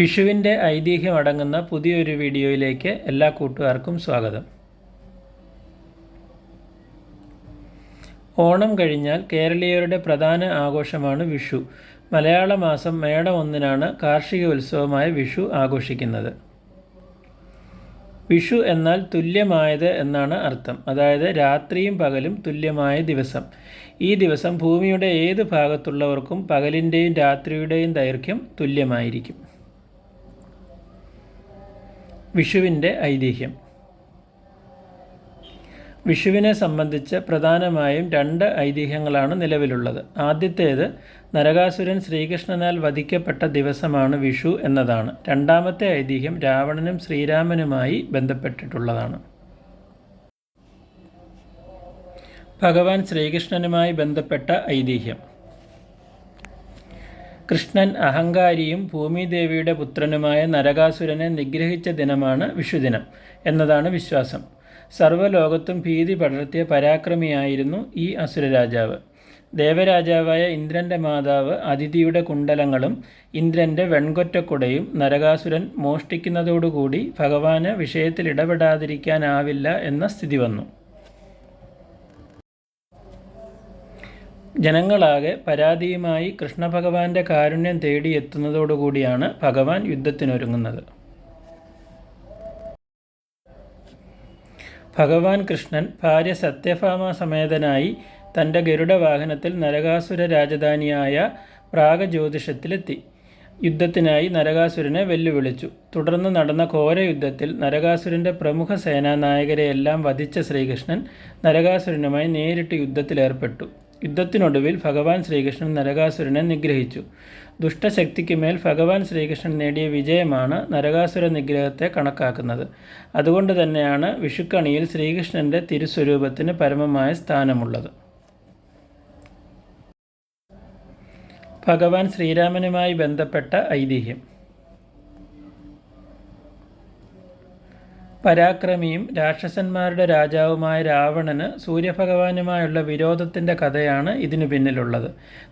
വിഷുവിന്റെ ഐതിഹ്യം അടങ്ങുന്ന പുതിയൊരു വീഡിയോയിലേക്ക് എല്ലാ കൂട്ടുകാർക്കും സ്വാഗതം. ഓണം കഴിഞ്ഞാൽ കേരളീയരുടെ പ്രധാന ആഘോഷമാണ് വിഷു. മലയാള മാസം മേടം ഒന്നിനാണ് കാർഷിക ഉത്സവമായ വിഷു ആഘോഷിക്കുന്നത്. വിഷു എന്നാൽ തുല്യമായത് എന്നാണ് അർത്ഥം. അതായത് രാത്രിയും പകലും തുല്യമായ ദിവസം. ഈ ദിവസം ഭൂമിയുടെ ഏത് ഭാഗത്തുള്ളവർക്കും പകലിന്റെയും രാത്രിയുടെയും ദൈർഘ്യം തുല്യമായിരിക്കും. വിഷുവിന്റെ ഐതിഹ്യം. വിഷുവിനെ സംബന്ധിച്ച് പ്രധാനമായും രണ്ട് ഐതിഹ്യങ്ങളാണ് നിലവിലുള്ളത്. ആദ്യത്തേത് നരകാസുരൻ ശ്രീകൃഷ്ണനാൽ വധിക്കപ്പെട്ട ദിവസമാണ് വിഷു എന്നതാണ്. രണ്ടാമത്തെ ഐതിഹ്യം രാവണനും ശ്രീരാമനുമായി ബന്ധപ്പെട്ടിട്ടുള്ളതാണ്. ഭഗവാൻ ശ്രീകൃഷ്ണനുമായി ബന്ധപ്പെട്ട ഐതിഹ്യം. കൃഷ്ണൻ അഹങ്കാരിയും ഭൂമിദേവിയുടെ പുത്രനുമായ നരകാസുരനെ നിഗ്രഹിച്ച ദിനമാണ് വിഷുദിനം എന്നതാണ് വിശ്വാസം. സർവലോകത്തും ഭീതി പടർത്തിയ പരാക്രമിയായിരുന്നു ഈ അസുരരാജാവ്. ദേവരാജാവായ ഇന്ദ്രന്റെ മാതാവ് അതിഥിയുടെ കുണ്ടലങ്ങളും ഇന്ദ്രന്റെ വെൺകൊറ്റക്കുടയും നരകാസുരൻ മോഷ്ടിക്കുന്നതോടുകൂടി ഭഗവാന് വിഷയത്തിൽ ഇടപെടാതിരിക്കാനാവില്ല എന്ന സ്ഥിതി വന്നു. ജനങ്ങളാകെ പരാതിയുമായി കൃഷ്ണഭഗവാന്റെ കാരുണ്യം തേടിയെത്തുന്നതോടുകൂടിയാണ് ഭഗവാൻ യുദ്ധത്തിനൊരുങ്ങുന്നത്. ഭഗവാൻ കൃഷ്ണൻ ഭാര്യ സത്യഭാമ സമേതനായി തന്റെ ഗരുഡവാഹനത്തിൽ നരകാസുര രാജധാനിയായ പ്രാഗജ്യോതിഷത്തിലെത്തി. യുദ്ധത്തിനായി നരകാസുരനെ വെല്ലുവിളിച്ചു. തുടർന്ന് നടന്ന ഘോരയുദ്ധത്തിൽ നരകാസുരന്റെ പ്രമുഖ സേനാനായകരെയെല്ലാം വധിച്ച ശ്രീകൃഷ്ണൻ നരകാസുരനുമായി നേരിട്ട് യുദ്ധത്തിലേർപ്പെട്ടു. യുദ്ധത്തിനൊടുവിൽ ഭഗവാൻ ശ്രീകൃഷ്ണൻ നരകാസുരനെ നിഗ്രഹിച്ചു. ദുഷ്ടശക്തിക്ക് മേൽ ഭഗവാൻ ശ്രീകൃഷ്ണൻ നേടിയ വിജയമാണ് നരകാസുര നിഗ്രഹത്തെ കണക്കാക്കുന്നത്. അതുകൊണ്ട് തന്നെയാണ് വിഷുക്കണിയിൽ ശ്രീകൃഷ്ണന്റെ തിരുസ്വരൂപത്തിന് പരമമായ സ്ഥാനമുള്ളത്. ഭഗവാൻ ശ്രീരാമനുമായി ബന്ധപ്പെട്ട ഐതിഹ്യം. പരാക്രമിയും രാക്ഷസന്മാരുടെ രാജാവുമായ രാവണന് സൂര്യഭഗവാനുമായുള്ള വിരോധത്തിന്റെ കഥയാണ് ഇതിനു പിന്നിലുള്ളത്.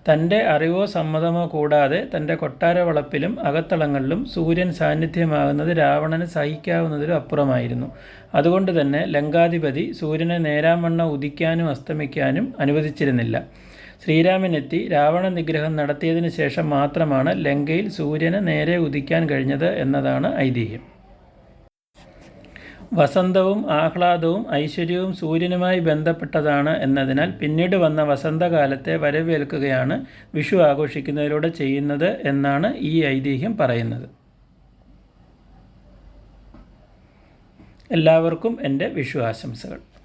തന്റെ അറിവോ സമ്മതമോ കൂടാതെ തന്റെ കൊട്ടാരവളപ്പിലും അകത്തളങ്ങളിലും സൂര്യൻ സാന്നിധ്യമാകുന്നത് രാവണന് സഹിക്കാവുന്നതിലും അപ്പുറമായിരുന്നു. അതുകൊണ്ട് തന്നെ ലങ്കാധിപതി സൂര്യനെ നേരാമണ്ണ ഉദിക്കാനും അസ്തമിക്കാനും അനുവദിച്ചിരുന്നില്ല. ശ്രീരാമനെത്തി രാവണ നിഗ്രഹം നടത്തിയതിനു ശേഷം മാത്രമാണ് ലങ്കയിൽ സൂര്യന് നേരെ ഉദിക്കാൻ കഴിഞ്ഞത് എന്നതാണ് ഐതിഹ്യം. വസന്തവും ആഹ്ലാദവും ഐശ്വര്യവും സൂര്യനുമായി ബന്ധപ്പെട്ടതാണ് എന്നതിനാൽ പിന്നീട് വന്ന വസന്തകാലത്തെ വരവേൽക്കുകയാണ് വിഷു ആഘോഷിക്കുന്നതിലൂടെ ചെയ്യുന്നത് എന്നാണ് ഈ ഐതിഹ്യം പറയുന്നത്. എല്ലാവർക്കും എന്റെ വിഷു ആശംസകൾ.